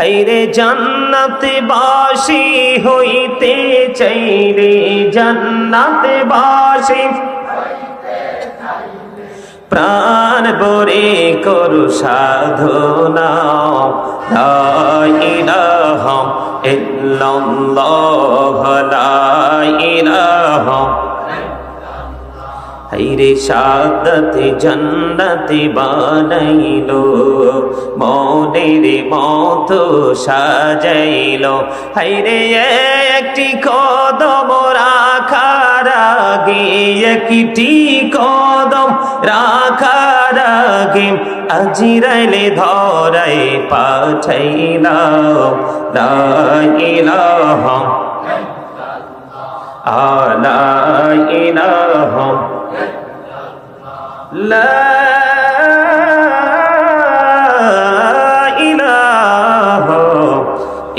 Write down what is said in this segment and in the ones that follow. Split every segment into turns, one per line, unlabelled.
হাইরে জান্নাতে বাসি হইতে চাই রে জান্নাতে বাসি প্রাণ বরে করু সাধনা। ইলাহা ইলাহা হাইরে সাদতে জন্নতি বানাইলো। মনের মত সাজাইলো। হাইরে একটি কদম রাখার আগে, একটি কদম রাখার আগে, আজিরাইলে ধরাই পাঠাইলাম। লা ইলাহা আলা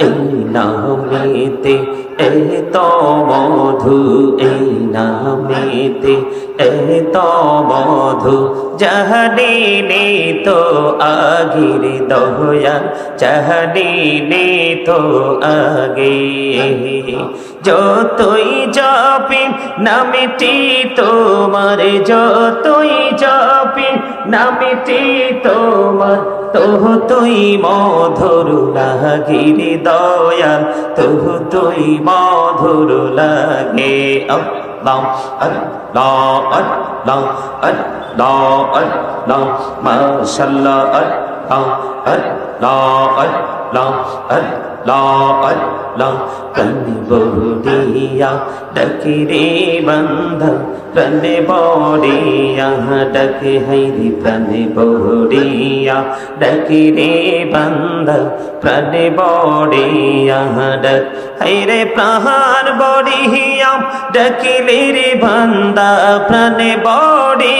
এই নামেতে এত মধু এই নামেতে এত মধু জাহানি তো আগির দয়া জাহানি তো আগে। যতই জপি নামিটি তোমার জপি নামিটি তোমার তহ তুই মধুর লাগি দয়াল তহ তুই মধুর লাগে long ấn lo ấn long ấn lo ấn long mashallah ấn long ấn lo ấn बोरिया डकिरे बंध प्रण बोरिया डक हरि प्रण बोरिया डकिरे बंध प्रण बोरिया डक हरे प्रहार बोरिया डकिले रे बंध प्रण बोरिया